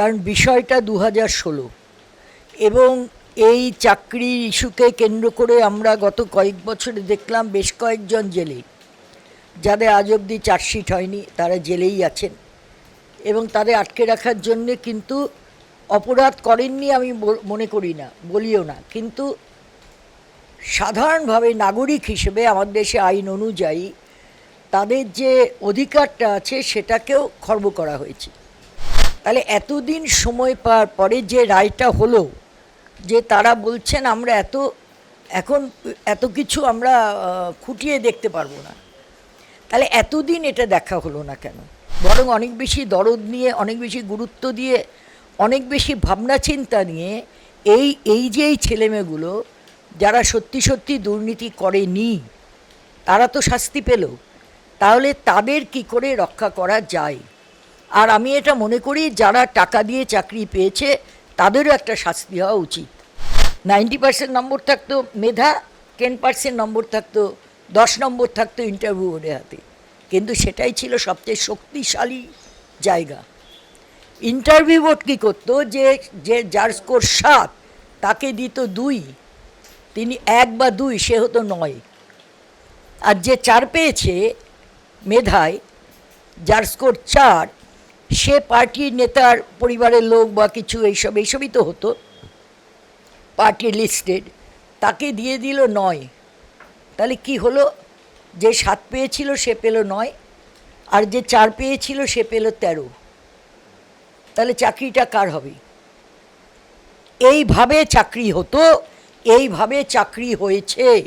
কারণ বিষয়টা দু হাজার ষোলো। এবং এই চাকরি ইস্যুকে কেন্দ্র করে আমরা গত কয়েক বছরে দেখলাম বেশ কয়েকজন জেলে, যাদের আজ অবধি চার্জশিট হয়নি, তারা জেলেই আছেন। এবং তাদের আটকে রাখার জন্যে কিন্তু অপরাধ করেননি আমি মনে করি না, বলিও না। কিন্তু সাধারণভাবে নাগরিক হিসেবে আমাদের দেশে আইন অনুযায়ী তাদের যে অধিকারটা আছে সেটাকেও খর্ব করা হয়েছে। তাহলে এতদিন সময় পাওয়ার পরে যে রায়টা হলো, যে তারা বলছেন আমরা এত, এখন এত কিছু আমরা খুঁটিয়ে দেখতে পারব না। তাহলে এতদিন এটা দেখা হলো না কেন? বরং অনেক বেশি দরদ নিয়ে, অনেক বেশি গুরুত্ব দিয়ে, অনেক বেশি ভাবনা চিন্তা নিয়ে এই এই যে এই ছেলেমেয়েগুলো, যারা সত্যি সত্যি দুর্নীতি করেনি, তারা তো শাস্তি পেল। তাহলে তাদের কি করে রক্ষা করা যায়? আর আমি এটা মনে করি, যারা টাকা দিয়ে চাকরি পেয়েছে, তাদেরও একটা শাস্তি হওয়া উচিত। নাইনটি পার্সেন্ট নম্বর থাকতো মেধা, টেন পার্সেন্ট নম্বর থাকতো, দশ নম্বর থাকতো ইন্টারভিউ ওদের হাতে। কিন্তু সেটাই ছিল সবচেয়ে শক্তিশালী জায়গা। ইন্টারভিউ বোর্ড কী করতো যে যে যার স্কোর সাত, তাকে দিত দুই। তিনি এক বা দুই, সে হতো নয়। আর যে চার পেয়েছে মেধায়, যার স্কোর চার সে পার্টির নেতার পরিবারের লোক বা কিছু এইসব, এইসবই তো হতো। Party listed. তাকে দিয়ে দিল নয়। তাহলে কি হলো? যে সাত পেয়েছিল সে পেল নয়, আর যে চার পেয়েছিল সে পেল তেরো। তাহলে চাকরিটা কার হবে? এইভাবে চাকরি হতো, এইভাবে চাকরি হয়েছে।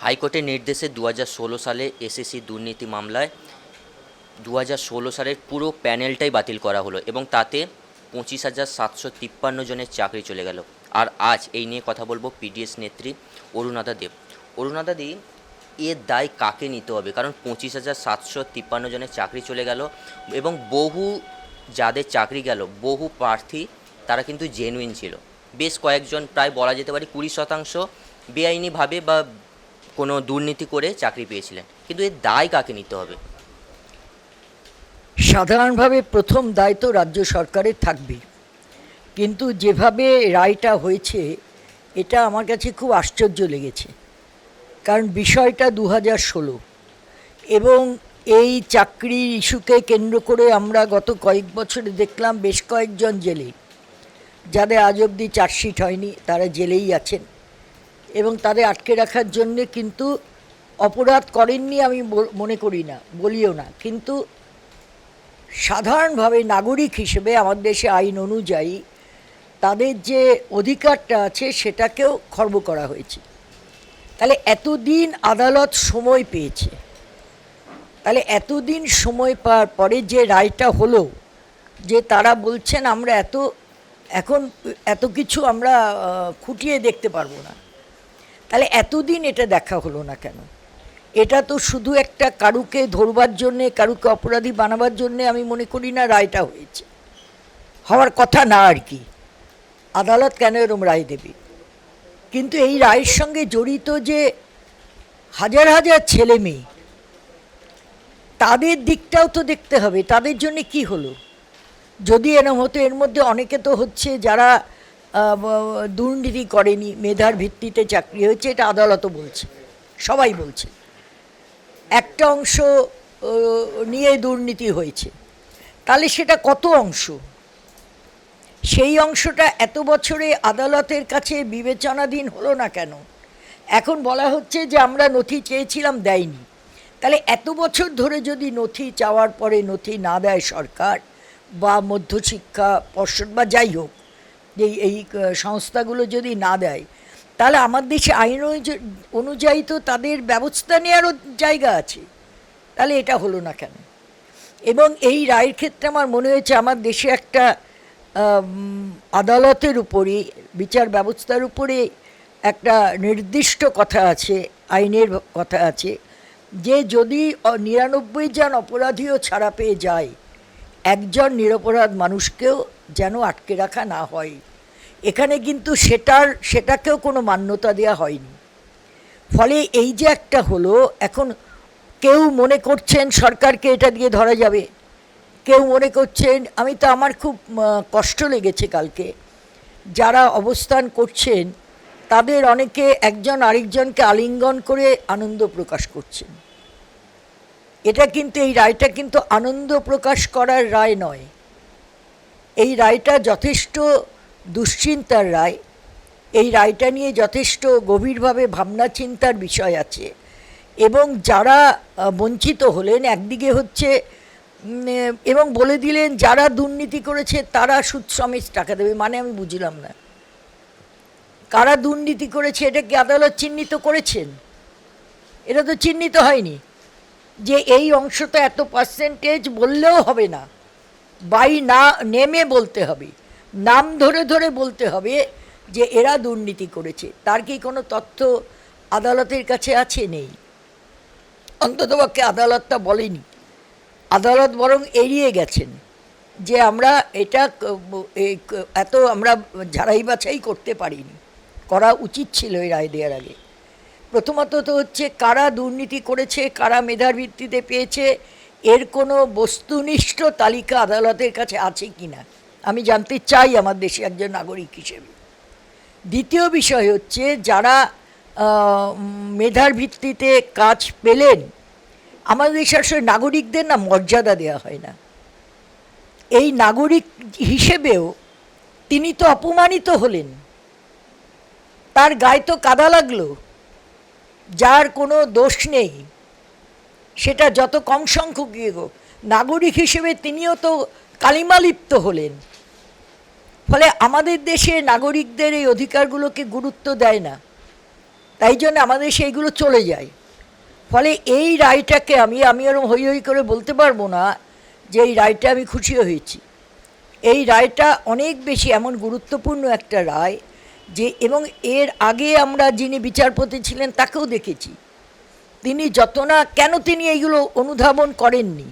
হাইকোর্টের নির্দেশে দু হাজার ষোলো সালে এসএসসি দুর্নীতি মামলায় দু হাজার ষোলো সালের পুরো প্যানেলটাই বাতিল করা হলো এবং তাতে পঁচিশ হাজার সাতশো তিপ্পান্ন জনের চাকরি চলে গেল। আর আজ এই নিয়ে কথা বলব পিডিএস নেত্রী অরুণাদা দেব অরুণাদা দি এর দায় কাকে নিতে হবে? কারণ পঁচিশ হাজার সাতশো তিপ্পান্ন জনের চাকরি চলে গেল এবং বহু যাদের চাকরি গেল, বহু প্রার্থী তারা কিন্তু জেনুইন ছিল। বেশ কয়েকজন প্রায় বলা যেতে পারে কুড়ি শতাংশ বেআইনিভাবে বা কোনো দুর্নীতি করে চাকরি পেয়েছিলেন। কিন্তু এর দায় কাকে নিতে হবে? সাধারণভাবে প্রথম দায়িত্ব রাজ্য সরকারের থাকবে। কিন্তু যেভাবে রায়টা হয়েছে, এটা আমার কাছে খুব আশ্চর্য লেগেছে। কারণ বিষয়টা দু হাজার ষোলো। এবং এই চাকরির ইস্যুকে কেন্দ্র করে আমরা গত কয়েক বছরে দেখলাম বেশ কয়েকজন জেলে, যাদের আজ অবধি চার্জশিট হয়নি, তারা জেলেই আছেন। এবং তাদের আটকে রাখার জন্যে কিন্তু অপরাধ করেননি আমি মনে করি না, বলিও না। কিন্তু সাধারণভাবে নাগরিক হিসেবে আমাদের দেশে আইন অনুযায়ী তাদের যে অধিকারটা আছে সেটাকেও খর্ব করা হয়েছে। তাহলে এতদিন আদালত সময় পেয়েছে। তাহলে এতদিন সময় পাওয়ার পরে যে রায়টা হলো, যে তারা বলছেন আমরা এত, এখন এত কিছু আমরা খুঁটিয়ে দেখতে পারব না। তাহলে এতদিন এটা দেখা হলো না কেন? এটা তো শুধু একটা কারুকে ধরবার জন্যে, কারুকে অপরাধী বানাবার জন্যে আমি মনে করি না, রায়টা হয়েছে। হওয়ার কথা না আর কি। আদালত কেন এরম রায় দেবে? কিন্তু এই রায়ের সঙ্গে জড়িত যে হাজার হাজার ছেলে মেয়ে, তাদের দিকটাও তো দেখতে হবে। তাদের জন্য কি হলো? যদি এরম হতো, এর মধ্যে অনেকে তো হচ্ছে যারা দুর্নীতি করেনি, মেধার ভিত্তিতে চাকরি হয়েছে, এটা আদালতও বলছে। সবাই বলছে। একটা অংশ নিয়ে দুর্নীতি হয়েছে। তাহলে সেটা কত অংশ? সেই অংশটা এত বছরে আদালতের কাছে বিবেচনাধীন হলো না কেন? এখন বলা হচ্ছে যে আমরা নথি চেয়েছিলাম, দেয়নি। তাহলে এত বছর ধরে যদি নথি চাওয়ার পরে নথি না দেয় সরকার বা মধ্যশিক্ষা পর্ষদ বা যাই হোক এই এই সংস্থাগুলো যদি না দেয় তাহলে আমার দেশে আইন অনুয- অনুযায়ী তো তাদের ব্যবস্থা নেওয়ারও জায়গা আছে। তাহলে এটা হলো না কেন? এবং এই রায়ের ক্ষেত্রে আমার মনে হয়েছে আমার দেশে একটা আদালতের উপরে বিচার ব্যবস্থার উপরে একটা নির্দিষ্ট কথা আছে, আইনের কথা আছে, যে যদি নিরানব্বই জন অপরাধীও ছাড়া পেয়ে যায়, একজন নিরপরাধ মানুষকেও যেন আটকে রাখা না হয়। এখানে কিন্তু সেটার, সেটাকেও কোনো মান্যতা দেওয়া হয়নি। ফলে এই যে একটা হলো, এখন কেউ মনে করছেন সরকারকে এটা দিয়ে ধরা যাবে। কেউ মনে করছেন, আমি তো আমার খুব কষ্ট লেগেছে কালকে। যারা অবস্থান করছেন, তাদের অনেকে একজন আরেকজনকে আলিঙ্গন করে আনন্দ প্রকাশ করছেন। এটা কিন্তু, এই রায়টা কিন্তু আনন্দ প্রকাশ করার রায় নয়। এই রায়টা যথেষ্ট দুশ্চিন্তার রায়। এই রায়টা নিয়ে যথেষ্ট গভীরভাবে ভাবনা চিন্তার বিষয় আছে। এবং যারা বঞ্চিত হলেন, একদিকে হচ্ছে এবং বলে দিলেন যারা দুর্নীতি করেছে তারা সুদ সমেত টাকা দেবে মানে আমি বুঝলাম না। কারা দুর্নীতি করেছে, এটা কি আদালত চিহ্নিত করেছেন? এটা তো চিহ্নিত হয়নি। যে এই অংশটা এত পার্সেন্টেজ বললেও হবে না। বাই না, নেমে বলতে হবে। নাম ধরে ধরে বলতে হবে যে এরা দুর্নীতি করেছে। তার কি কোনো তথ্য আদালতের কাছে আছে নেই? অন্ততপক্ষে আদালতটা বলেনি। আদালত বরং এড়িয়ে গেছেন যে আমরা এটা এত আমরা ঝাড়াই বাছাই করতে পারিনি। করা উচিত ছিল এই রায় দেওয়ার আগে। প্রথমত তো হচ্ছে কারা দুর্নীতি করেছে, কারা মেধার ভিত্তিতে পেয়েছে, এর কোনো বস্তুনিষ্ঠ তালিকা আদালতের কাছে আছে কি না আমি জানতে চাই আমার দেশে একজন নাগরিক হিসেবে। দ্বিতীয় বিষয় হচ্ছে যারা মেধার ভিত্তিতে কাজ পেলেন, আমাদের দেশে আসলে নাগরিকদের না মর্যাদা দেওয়া হয় না। এই নাগরিক হিসেবেও তিনি তো অপমানিত হলেন। তার গায়ে তো কাদা লাগল। যার কোনো দোষ নেই। সেটা যত কম সংখ্যক নাগরিক হিসেবে তিনিও তো কালিমালিপ্ত হলেন। ফলে আমাদের দেশে নাগরিকদের এই অধিকারগুলোকে গুরুত্ব দেয় না। তাই জন্য আমাদের সেইগুলো চলে যায়। ফলে এই রায়টাকে আমি আমি ওরম হই হই করে বলতে পারব না যে এই রায়টা আমি খুশি হয়েছি। এই রায়টা অনেক বেশি এমন গুরুত্বপূর্ণ একটা রায় যে, এবং এর আগে আমরা যিনি বিচারপতি ছিলেন তাকেও দেখেছি। তিনি যত না, কেন তিনি এইগুলো অনুধাবন করেননি?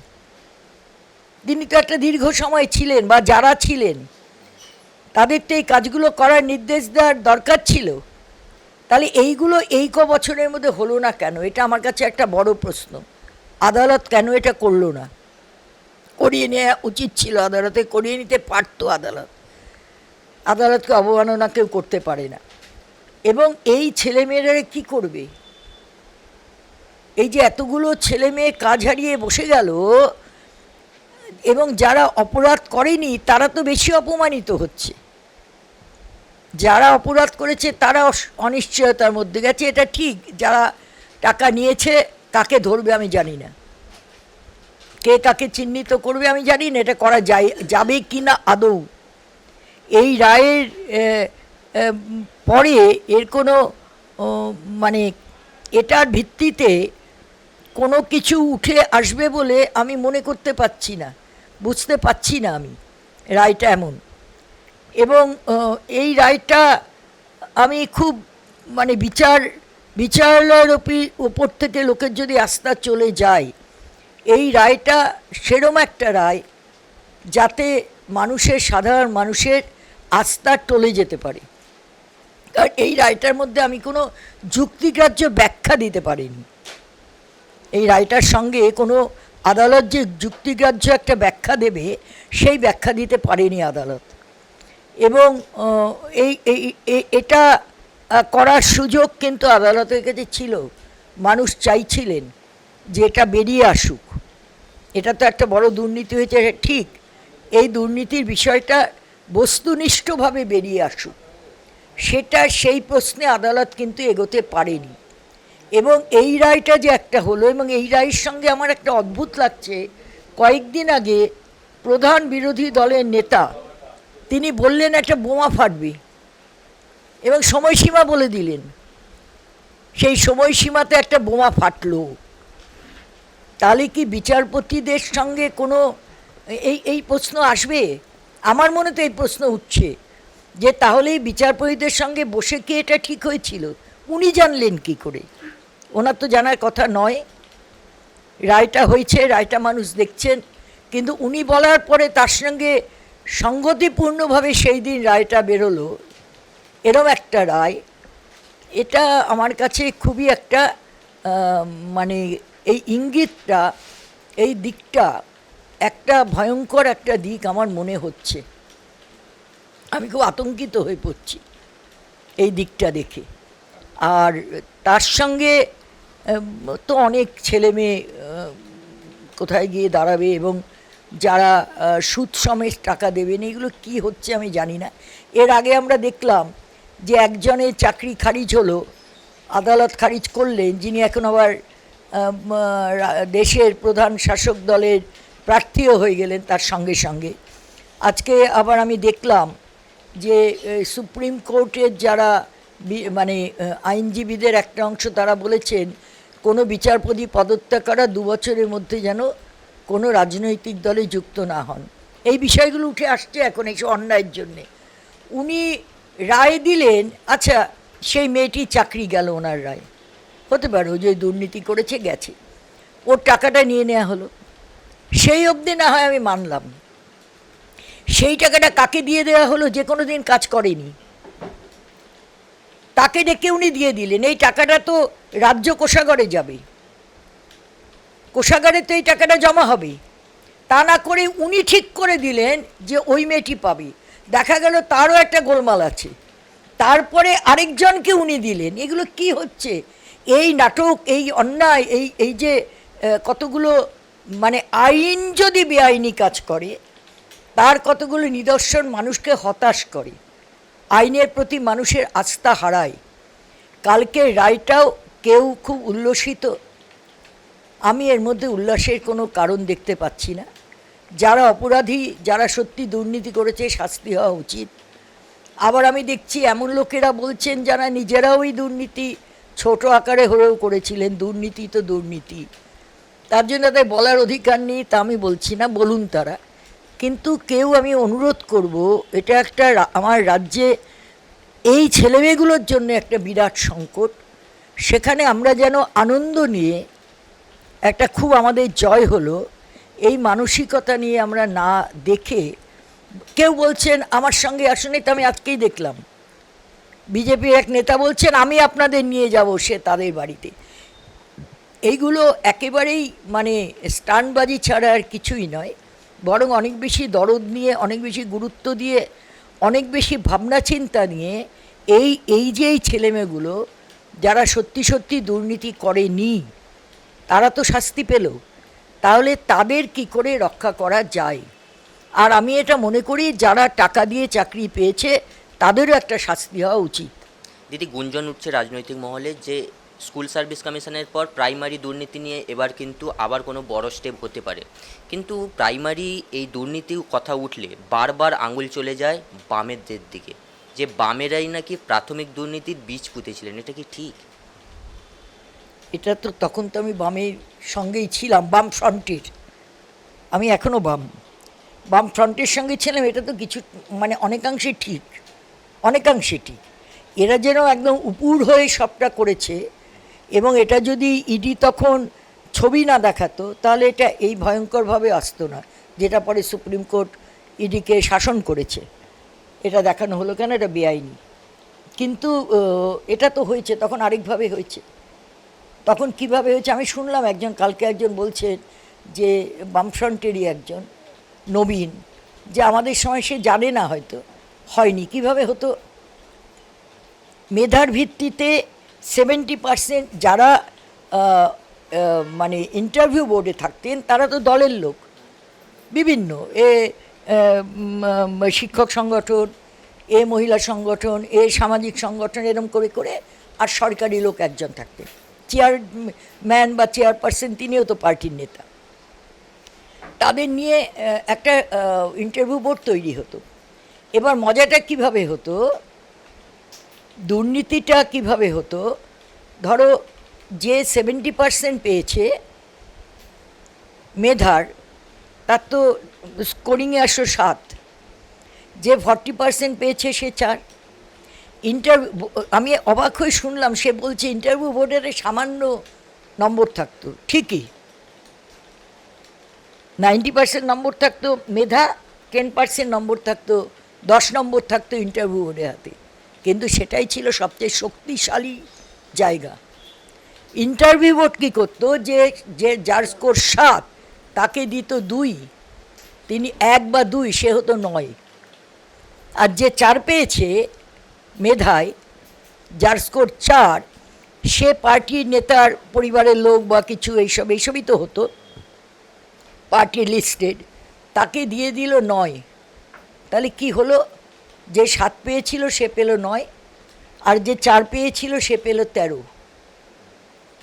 তিনি তো একটা দীর্ঘ সময় ছিলেন বা যারা ছিলেন, তাদের তো এই কাজগুলো করার নির্দেশ দেওয়ার দরকার ছিল। তাহলে এইগুলো এই ক বছরের মধ্যে হলো না কেন? এটা আমার কাছে একটা বড় প্রশ্ন। আদালত কেন এটা করল না? করিয়ে নেওয়া উচিত ছিল, আদালতে করিয়ে নিতে পারতো আদালত। আদালতকে অবমাননা কেউ করতে পারে না। এবং এই ছেলেমেয়েরা কি করবে? এই যে এতগুলো ছেলে মেয়ে কাজ হারিয়ে বসে গেল এবং যারা অপরাধ করেনি, তারা তো বেশি অপমানিত হচ্ছে। যারা অপরাধ করেছে, তারা অনিশ্চয়তার মধ্যে গেছে। এটা ঠিক, যারা টাকা নিয়েছে, কাকে ধরবে আমি জানি না। কে কাকে চিহ্নিত করবে আমি জানি না, এটা করা যায়, যাবে কি না আদৌ। এই রায়ের পরে এর কোনো মানে এটার ভিত্তিতে কোনো কিছু উঠে আসবে বলে আমি মনে করতে পারছি না। বুঝতে পারছি না আমি, রায়টা এমন। এবং এই রায়টা আমি খুব মানে বিচার, বিচারালয়ের ওপি- ওপর থেকে লোকের যদি আস্থা চলে যায়, এই রায়টা সেরম একটা রায় যাতে মানুষের, সাধারণ মানুষের আস্থা টলে যেতে পারে। কারণ এই রায়টার মধ্যে আমি কোনো যুক্তিগ্রাহ্য ব্যাখ্যা দিতে পারিনি। এই রায়টার সঙ্গে কোনো আদালত যে যুক্তিগ্রাহ্য একটা ব্যাখ্যা দেবে, সেই ব্যাখ্যা দিতে পারেনি আদালত। এবং এই এটা করার সুযোগ কিন্তু আদালতের কাছে ছিল। মানুষ চাইছিলেন যে এটা বেরিয়ে আসুক। এটা তো একটা বড় দুর্নীতি হয়েছে ঠিক। এই দুর্নীতির বিষয়টা বস্তুনিষ্ঠভাবে বেরিয়ে আসুক। সেটা, সেই প্রশ্নে আদালত কিন্তু এগোতে পারেনি। এবং এই রায়টা যে একটা হলো এবং এই রায়ের সঙ্গে আমার একটা অদ্ভুত লাগছে। কয়েকদিন আগে প্রধান বিরোধী দলের নেতা, তিনি বললেন একটা বোমা ফাটবে এবং সময়সীমা বলে দিলেন। সেই সময়সীমাতে একটা বোমা ফাটলো। তাহলে কি বিচারপতিদের সঙ্গে কোনো এই এই প্রশ্ন আসবে? আমার মনে তো এই প্রশ্ন উঠছে যে তাহলে বিচারপতিদের সঙ্গে বসে কি এটা ঠিক হয়েছিল? উনি জানলেন কি করে? ওনার তো জানার কথা নয়। রায়টা হয়েছে, রায়টা মানুষ দেখছেন। কিন্তু উনি বলার পরে তার সঙ্গে সঙ্গতিপূর্ণভাবে সেই দিন রায়টা বেরোলো। এরম একটা রায়। এটা আমার কাছে খুবই একটা মানে এই ইঙ্গিতটা, এই দিকটা একটা ভয়ঙ্কর একটা দিক আমার মনে হচ্ছে। আমি খুব আতঙ্কিত হয়ে পড়ছি এই দিকটা দেখে। আর তার সঙ্গে তো অনেক ছেলে মেয়ে কোথায় গিয়ে দাঁড়াবে এবং যারা সুদ সমেত টাকা দেবেন, এগুলো কি হচ্ছে আমি জানি না। এর আগে আমরা দেখলাম যে একজনের চাকরি খারিজ হলো, আদালত খারিজ করলেন, যিনি এখন আবার দেশের প্রধান শাসক দলের প্রার্থীও হয়ে গেলেন তার সঙ্গে সঙ্গে। আজকে আবার আমি দেখলাম যে সুপ্রিম কোর্টের যারা মানে আইনজীবীদের একটা অংশ তারা বলেছেন কোনো বিচারপতি পদত্যাগ করা দু বছরের মধ্যে যেন কোনো রাজনৈতিক দলে যুক্ত না হন। এই বিষয়গুলো উঠে আসছে এখন এইসব অন্যায়ের জন্যে। উনি রায় দিলেন আচ্ছা সেই মেয়েটির চাকরি গেল ওনার রায়। হতে পারে যে দুর্নীতি করেছে, গেছে। ওর টাকাটা নিয়ে নেওয়া হলো। সেই অবধি না হয় আমি মানলাম। সেই টাকাটা কাকে দিয়ে দেওয়া হলো, যে কোনো দিন কাজ করেনি। তাকে ডেকে উনি দিয়ে দিলেন, এই টাকাটা তো রাজ্য কোষাগারে যাবে। কোষাগারে তো এই টাকাটা জমা হবে। তা না করে উনি ঠিক করে দিলেন যে ওই মেয়েটি পাবে। দেখা গেল তারও একটা গোলমাল আছে। তারপরে আরেকজনকে উনি দিলেন। এগুলো কি হচ্ছে? এই নাটক, এই অন্যায়, এই এই যে কতগুলো মানে আইন যদি বেআইনি কাজ করে, তার কতগুলো নিদর্শন মানুষকে হতাশ করে। আইনের প্রতি মানুষের আস্থা হারায়। কালকের রায়টাও কেউ খুব উল্লসিত। আমি এর মধ্যে উল্লাসের কোনো কারণ দেখতে পাচ্ছি না। যারা অপরাধী, যারা সত্যি দুর্নীতি করেছে, শাস্তি হওয়া উচিত। আবার আমি দেখছি এমন লোকেরা বলছেন যারা নিজেরাও ওই দুর্নীতি ছোট আকারে হলেও করেছিলেন, দুর্নীতি তো দুর্নীতি। তার জন্য তাদের বলার অধিকার নেই তা আমি বলছি না, বলুন তারা। কিন্তু কেউ আমি অনুরোধ করব, এটা একটা আমার রাজ্যে এই ছেলেমেয়েগুলোর জন্য একটা বিরাট সংকট। সেখানে আমরা যেন আনন্দ নিয়ে একটা খুব আমাদের জয় হলো, এই মানসিকতা নিয়ে আমরা না দেখে কেউ বলছেন, আমার সঙ্গে আসলে তো আমি আজকেই দেখলাম। বিজেপির এক নেতা বলছেন, আমি আপনাদের নিয়ে যাব, সে তাদের বাড়িতে। এইগুলো একেবারেই মানে স্টানবাজি ছাড়া আর কিছুই নয়। বরং অনেক বেশি দরদ নিয়ে, অনেক বেশি গুরুত্ব দিয়ে, অনেক বেশি ভাবনা চিন্তা নিয়ে এই এই যে এই ছেলেমেয়েগুলো যারা সত্যি সত্যি দুর্নীতি করেনি, তারা তো শাস্তি পেল। তাহলে তাদের কি করে রক্ষা করা যায়? আর আমি এটা মনে করি, যারা টাকা দিয়ে চাকরি পেয়েছে, তাদেরও একটা শাস্তি হওয়া উচিত। দিদি, গুঞ্জন উঠছে রাজনৈতিক মহলে যে স্কুল সার্ভিস কমিশনের পর প্রাইমারি দুর্নীতি নিয়ে এবার কিন্তু আবার কোনো বড় স্টেপ হতে পারে। কিন্তু প্রাইমারি এই দুর্নীতি কথা উঠলে বারবার আঙুল চলে যায় বামেদের দিকে। যে বামেরাই নাকি প্রাথমিক দুর্নীতির বীজ পুঁতেছিলেন, এটা কি ঠিক? এটা তো তখন তো আমি বামের সঙ্গেই ছিলাম, বাম ফ্রন্টের। আমি এখনও বাম। বাম ফ্রন্টের সঙ্গে ছিলাম, এটা তো কিছু মানে অনেকাংশে ঠিক। অনেকাংশে ঠিক। এরা যেন একদম উপুর হয়ে সবটা করেছে এবং এটা যদি ইডি তখন ছবি না দেখাতো, তাহলে এটা এই ভয়ঙ্করভাবে আসতো না, যেটা পরে সুপ্রিম কোর্ট ইডিকে শাসন করেছে। এটা দেখানো হলো কেন? এটা বেআইনি। কিন্তু এটা তো হয়েছে, তখন আরেকভাবে হয়েছে। তখন কীভাবে হয়েছে? আমি শুনলাম একজন, কালকে একজন বলছেন যে, বামফ্রন্টেরই একজন নবীন, যে আমাদের সময় সে জানে না হয়তো, হয়নি। কীভাবে হতো? মেধার ভিত্তিতে সেভেন্টি পার্সেন্ট যারা মানে ইন্টারভিউ বোর্ডে থাকতেন, তারা তো দলের লোক। বিভিন্ন। এ শিক্ষক সংগঠন, এ মহিলা সংগঠন, এ সামাজিক সংগঠন, এরম করে করে আর সরকারি লোক একজন থাকতেন। চেয়ারম্যান বা চেয়ারপারসন তিনিও তো পার্টির নেতা। তাদের নিয়ে একটা ইন্টারভিউ বোর্ড তৈরি হতো। এবার মজাটা কীভাবে হতো? দুর্নীতিটা কীভাবে হতো? ধরো, যে সেভেন্টি পার্সেন্ট পেয়েছে মেধার, তার তো স্কোরিংয়ে আসো সাত। যে ফর্টি পার্সেন্ট পেয়েছে সে চার। ইন্টারভিউ আমি অবাক হয়ে শুনলাম, সে বলছে ইন্টারভিউ বোর্ডের সামান্য নম্বর থাকতো। ঠিকই। নাইনটি পার্সেন্ট নম্বর থাকতো মেধা টেন পার্সেন্ট নম্বর থাকতো, দশ নম্বর থাকতো ইন্টারভিউ বোর্ডের হাতে। কিন্তু সেটাই ছিল সবচেয়ে শক্তিশালী জায়গা। ইন্টারভিউ বোর্ড কী করতো? যে যে যার স্কোর সাত, তাকে দিত দুই। তিনি এক বা দুই, সে হতো নয়। আর যে চার পেয়েছে মেধায়, যার স্কোর চার, সে পার্টির নেতার পরিবারের লোক বা কিছু এইসব, এইসবই তো হতো। পার্টি লিস্টেড তাকে দিয়ে দিল নয়। তাহলে কি হলো? যে সাত পেয়েছিল সে পেল নয়, আর যে চার পেয়েছিল সে পেল তেরো।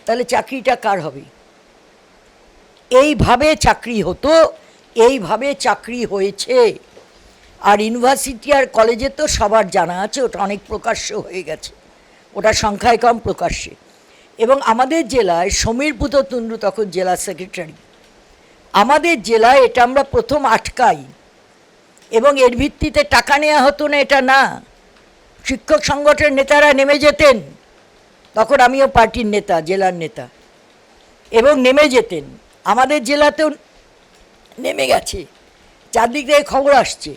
তাহলে চাকরিটা কার হবে? এইভাবে চাকরি হতো, এইভাবে চাকরি হয়েছে। আর ইউনিভার্সিটি আর কলেজে তো সবার জানা আছে, ওটা অনেক প্রকাশ্য হয়ে গেছে। ওটা সংখ্যায় কম প্রকাশ্যে। এবং আমাদের জেলায়, সমীর পুততুন্ডু তখন জেলা সেক্রেটারি। আমাদের জেলায় এটা আমরা প্রথম আটকাই। এবং এর ভিত্তিতে টাকা নেওয়া হতো না, এটা না। শিক্ষক সংগঠনের নেতারা নেমে যেতেন। তখন আমিও পার্টির নেতা, জেলার নেতা। এবং নেমে যেতেন। আমাদের জেলাতেও নেমে গেছে। চারদিক থেকে খবর আসছে।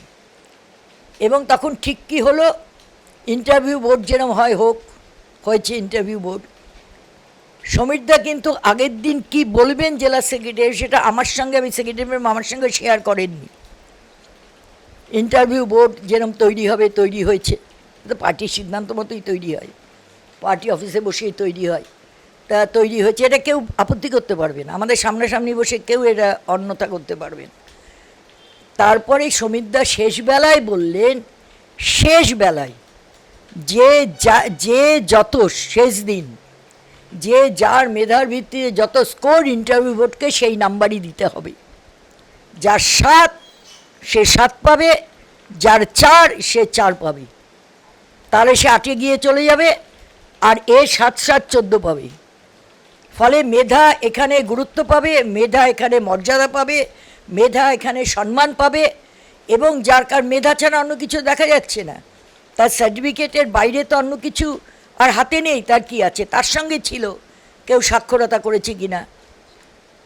এবং তখন ঠিক কী হলো? ইন্টারভিউ বোর্ড যেরকম হয় হোক, হয়েছে ইন্টারভিউ বোর্ড। সমীরদা কিন্তু আগের দিন কি বলবেন জেলা সেক্রেটারি, সেটা আমার সঙ্গে, আমি সেক্রেটারি আমার সঙ্গে শেয়ার করেননি। ইন্টারভিউ বোর্ড যেরকম তৈরি হবে, তৈরি হয়েছে। তো পার্টির সিদ্ধান্ত মতোই তৈরি হয়। পার্টি অফিসে বসেই তৈরি হয়। তা তৈরি হয়েছে, এটা কেউ আপত্তি করতে পারবে না। আমাদের সামনাসামনি বসে কেউ এটা অন্যতা করতে পারবেন তারপরে সমীরদা শেষ বেলায় বললেন, শেষ বেলায় যে যা, যে যত শেষ দিন, যে যার মেধার ভিত্তিতে যত স্কোর ইন্টারভিউ বোর্ডকে সেই নাম্বারই দিতে হবে। যার সাত সে সাত পাবে, যার চার সে চার পাবে। তাহলে সে আটে গিয়ে চলে যাবে, আর এ সাত সাত চোদ্দ পাবে। ফলে মেধা এখানে গুরুত্ব পাবে, মেধা এখানে মর্যাদা পাবে, মেধা এখানে সম্মান পাবে, এবং যার কার মেধা ছাড়া অন্য কিছু দেখা যাচ্ছে না, তার সার্টিফিকেটের বাইরে তো অন্য কিছু আর হাতে নেই, তার কি আছে? তার সঙ্গে ছিল, কেউ সাক্ষরতা করেছে কি না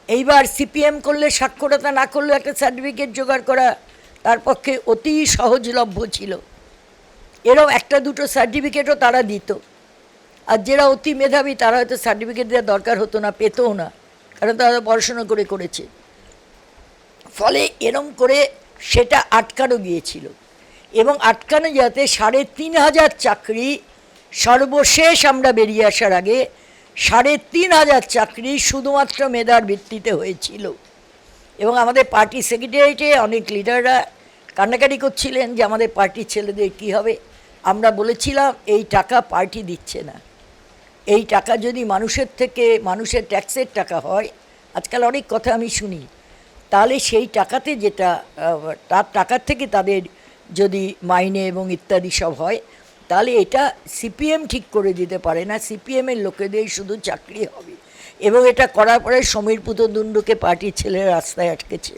এইবার সিপিএম করলে, সাক্ষরতা না করলে একটা সার্টিফিকেট জোগাড় করা তার পক্ষে অতি সহজলভ্য ছিল। এরও একটা দুটো সার্টিফিকেটও তারা দিত। আর যারা অতি মেধাবী, তারা হয়তো সার্টিফিকেট দেওয়ার দরকার হতো না, পেতও না, কারণ তারা পড়াশোনা করে করেছে। ফলে এরম করে সেটা আটকানো গিয়েছিল। এবং আটকানো যাতে সাড়ে তিন হাজার চাকরি সর্বশেষ আমরা বেরিয়ে আসার আগে সাড়ে তিন হাজার চাকরি শুধুমাত্র মেধার ভিত্তিতে হয়েছিল। এবং আমাদের পার্টি সেক্রেটারিয়েটে অনেক লিডাররা কান্নাকাটি করছিলেন যে আমাদের পার্টির ছেলেদের কী হবে। আমরা বলেছিলাম, এই টাকা পার্টি দিচ্ছে না। এই টাকা যদি মানুষের থেকে, মানুষের ট্যাক্সের টাকা হয়, আজকাল অনেক কথা আমি শুনি, তাহলে সেই টাকাতে যেটা তার টাকার থেকে তাদের যদি মাইনে এবং ইত্যাদি সব হয় তাহলে এটা সিপিএম ঠিক করে দিতে পারে না। সিপিএমের লোকেদের শুধু চাকরি হবে। এবং এটা করার পরে সমীর পুতদুণ্ডকে পার্টির ছেলেরা রাস্তায় আটকেছে।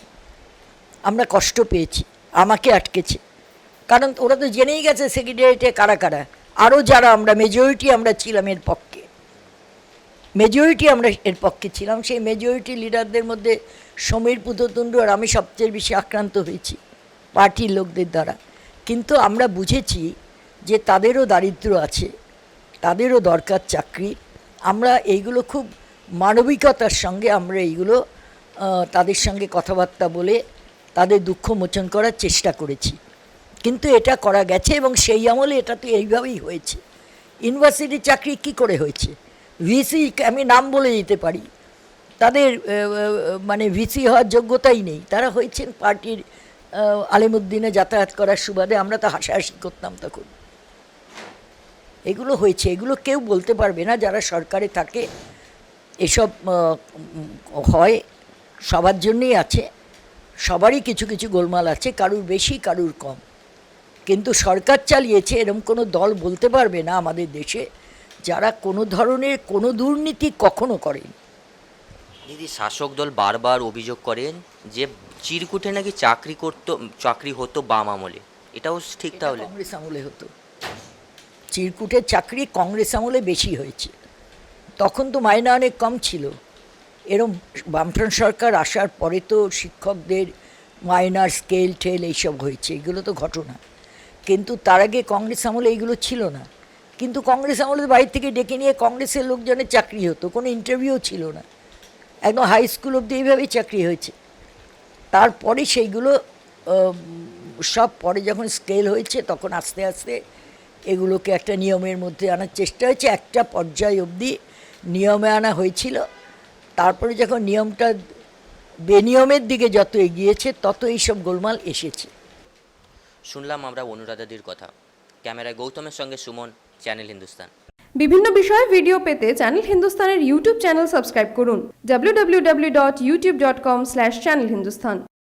আমরা কষ্ট পেয়েছি, আমাকে আটকেছে। কারণ ওরা তো জেনেই গেছে সেক্রেটারিয়েটে কারা কারা। আরও যারা আমরা মেজরিটি আমরা ছিলাম এর পক্ষে। মেজরিটি আমরা এর পক্ষে ছিলাম। সেই মেজরিটি লিডারদের মধ্যে সমীর পুততুণ্ড আর আমি সবচেয়ে বেশি আক্রান্ত হয়েছি, পার্টির লোকদের দ্বারা। কিন্তু আমরা বুঝেছি যে তাদেরও দারিদ্র আছে, তাদেরও দরকার চাকরি, আমরা এইগুলো খুব মানবিকতার সঙ্গে আমরা এইগুলো তাদের সঙ্গে কথাবার্তা বলে তাদের দুঃখ মোচন করার চেষ্টা করেছি। কিন্তু এটা করা গেছে এবং সেই আমলে এটা তো এইভাবেই হয়েছে। ইউনিভার্সিটির চাকরি কি করে হয়েছে? ভিসি আমি নাম বলে দিতে পারি। তাদের মানে ভিসি হওয়ার যোগ্যতাই নেই। তারা হয়েছেন পার্টির আলিমুদ্দিনে যাতায়াত করার সুবাদে আমরা তো হাসাহাসি করতাম তখন। এগুলো হয়েছে এগুলো কেউ বলতে পারবে না যারা সরকারে থাকে। এসব হয় সবার জন্যই আছে সবারই কিছু কিছু গোলমাল আছে কারুর বেশি কারুর কম। কিন্তু সরকার চালিয়েছে এরকম কোনো দল বলতে পারবে না আমাদের দেশে যারা কোনো ধরনের কোনো দুর্নীতি কখনো করেন। দিদি শাসক দল বারবার অভিযোগ করেন যে চিরকুটে নাকি চাকরি করতো চাকরি হতো বাম আমলে। এটাও ঠিক তাহলে? কংগ্রেস আমলে হতো। চিরকুটের চাকরি কংগ্রেস আমলে বেশি হয়েছে। তখন তো মাইনা অনেক কম ছিল। এরম বামফ্রন্ট সরকার আসার পরে তো শিক্ষকদের মাইনার স্কেল টেল এইসব হয়েছে, এগুলো তো ঘটনা। কিন্তু তার আগে কংগ্রেস আমলে এইগুলো ছিল না। কিন্তু কংগ্রেস আমলে বাইরে থেকে ডেকে নিয়ে কংগ্রেসের লোকজনের চাকরি হতো, কোনো ইন্টারভিউ ছিল না। একদম হাই স্কুল অব্দি এইভাবেই চাকরি হয়েছে। তারপরে সেইগুলো সব পরে যখন স্কেল হয়েছে, তখন আস্তে আস্তে এগুলোকে একটা নিয়মের মধ্যে আনার চেষ্টা হয়েছে। একটা পর্যায় অবধি নিয়মে আনা হয়েছিল। তারপরে যখন নিয়মটা বেনিয়মের দিকে যত এগিয়েছে তত এইসব গোলমাল এসেছে। শুনলাম আমরা অনুরাধাদির কথা। ক্যামেরায় গৌতমের সঙ্গে সুমন চ্যানেল হিন্দুস্তান। বিভিন্ন বিষয়ে ভিডিও পেতে চ্যানেল হিন্দুস্তানের ইউটিউব চ্যানেল সাবস্ক্রাইব করুন। www.youtube.com/channelhindustan